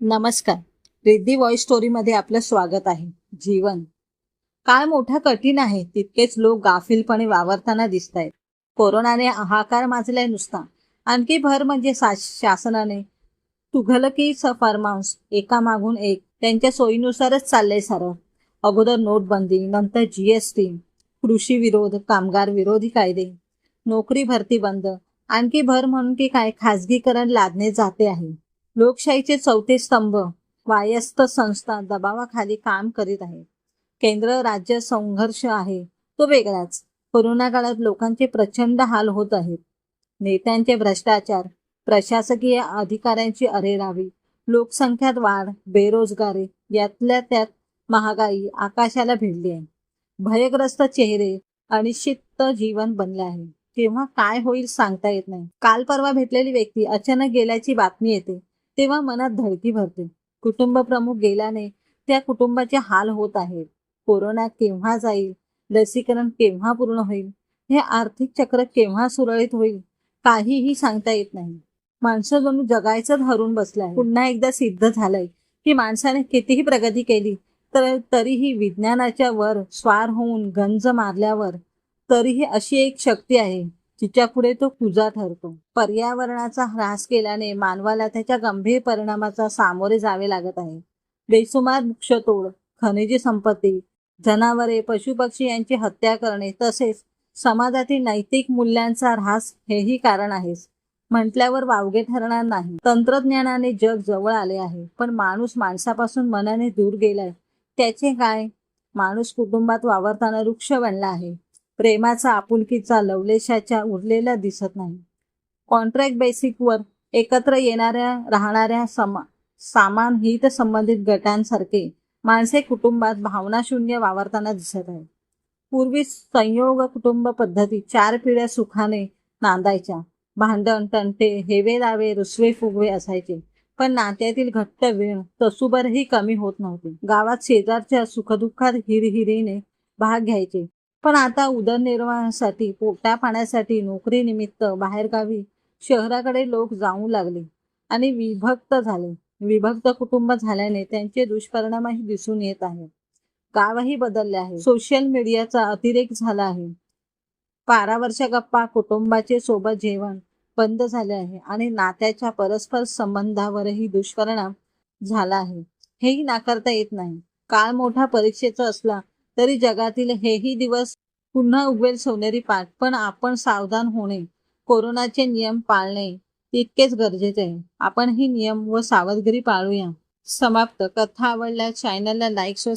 नमस्कार. रिद्धी व्हॉइस स्टोरीमध्ये आपलं स्वागत आहे. जीवन. काळ मोठा कठीण आहे तितकेच लोक गाफीलपणे वावरताना दिसत आहेत कोरोनाने हाकार माजलाय नुसता. आणखी भर म्हणजे शासनाने. तुघलकी स फर्माऊस एका मागून एक त्यांच्या सोयीनुसारच चाललंय सारं अगोदर नोटबंदी नंतर जीएसटी कृषी विरोध कामगार विरोधी कायदे नोकरी भरती बंद. आणखी भर म्हणून की काय खाजगीकरण लादणे जाते आहे. लोकशाहीचे चौथे स्तंभ वायस्त संस्था दबावाखाली काम करीत आहे. केंद्र राज्य संघर्ष आहे. तो वेगळाच. कोरोना काळात लोकांचे प्रचंड हाल होत आहेत. नेत्यांचे भ्रष्टाचार प्रशासकीय अधिकाऱ्यांची अरेरावी लोकसंख्यात वाढ बेरोजगारी यातल्या त्यात महागाई आकाशाला भिडली आहे. भयग्रस्त चेहरे अनिश्चित जीवन बनले आहे. तेव्हा काय होईल सांगता येत नाही. काल परवा भेटलेली व्यक्ती अचानक गेल्याची बातमी येते. तेव्हा मनात धडकी भरते. कुटुंब प्रमुख गेल्याने त्या कुटुंबाचे हाल होत आहेत. कोरोना केव्हा जाईल? लसीकरण केव्हा पूर्ण होईल? हे आर्थिक चक्र केव्हा सुरळीत होईल? काहीही सांगता येत नाही. माणसं जणू जगायचं हरून बसलं आहे पुन्हा एकदा सिद्ध झालंय की माणसाने कितीही प्रगती केली तर तरीही विज्ञानाच्या वर स्वार होऊन गंज मारल्यावर तरीही अशी एक शक्ती आहे तिच्या पुढे तो कुजा ठरतो पर्यावरणाचा ह्रास केल्याने मानवाला त्याच्या गंभीर परिणामाचा सामोरे जावे लागत आहे. बेसुमार वृक्षतोड खनिजी संपत्ती जनावरे पशुपक्षी यांची हत्या करणे तसेच समाजातील नैतिक मूल्यांचा ऱ्हास हेही कारण आहेच. म्हटल्यावर वावगे ठरणार नाही. तंत्रज्ञानाने जग जवळ आले आहे पण माणूस माणसापासून मनाने दूर गेलाय. त्याचे काय? माणूस कुटुंबात वावरताना वृक्ष बनला आहे. प्रेमाचा आपुलकीचा लवलेशाच्या उरलेला दिसत नाही. कॉन्ट्रॅक्ट बेसिकवर एकत्र येणाऱ्या राहणाऱ्या समा सामान हित संबंधित गटांसारखे माणसे कुटुंबात भावनाशून्य वावरताना दिसत आहे पूर्वी संयोग कुटुंब पद्धती चार पिढ्या सुखाने नांदायच्या. भांडण तंटे हेवे दावे रुसवे फुगवे असायचे. पण नात्यातील घट्ट वेळ तसुबरही कमी होत नव्हते. गावात शेजारच्या सुखदुःखात हिरहिरीने भाग घ्यायचे. पण आता उदरनिर्वाहासाठी पोटा पाण्यासाठी नोकरीनिमित्त बाहेरगावी शहराकडे लोक जाऊ लागले आणि विभक्त झाले. विभक्त कुटुंब झाल्याने त्यांचे दुष्परिणामही दिसून येत आहे. गावही बदलले आहे. सोशल मीडियाचा अतिरेक झाला आहे. पारावरच्या गप्पा कुटुंबाचे सोबत जेवण बंद झाले आहे आणि नात्याच्या परस्पर संबंधावरही दुष्परिणाम झाला आहे. हेही नाकारता येत नाही. काळ मोठा परीक्षेचा असला तरी जगातील हेही दिवस पुन्हा उगवेल सोनेरी पाठ. पण आपण सावधान होणे कोरोनाचे नियम पाळणे तितकेच गरजेचे आहे. आपण ही नियम व सावधगिरी पाळूया. समाप्त. कथा आवडल्या चॅनलला लाईक व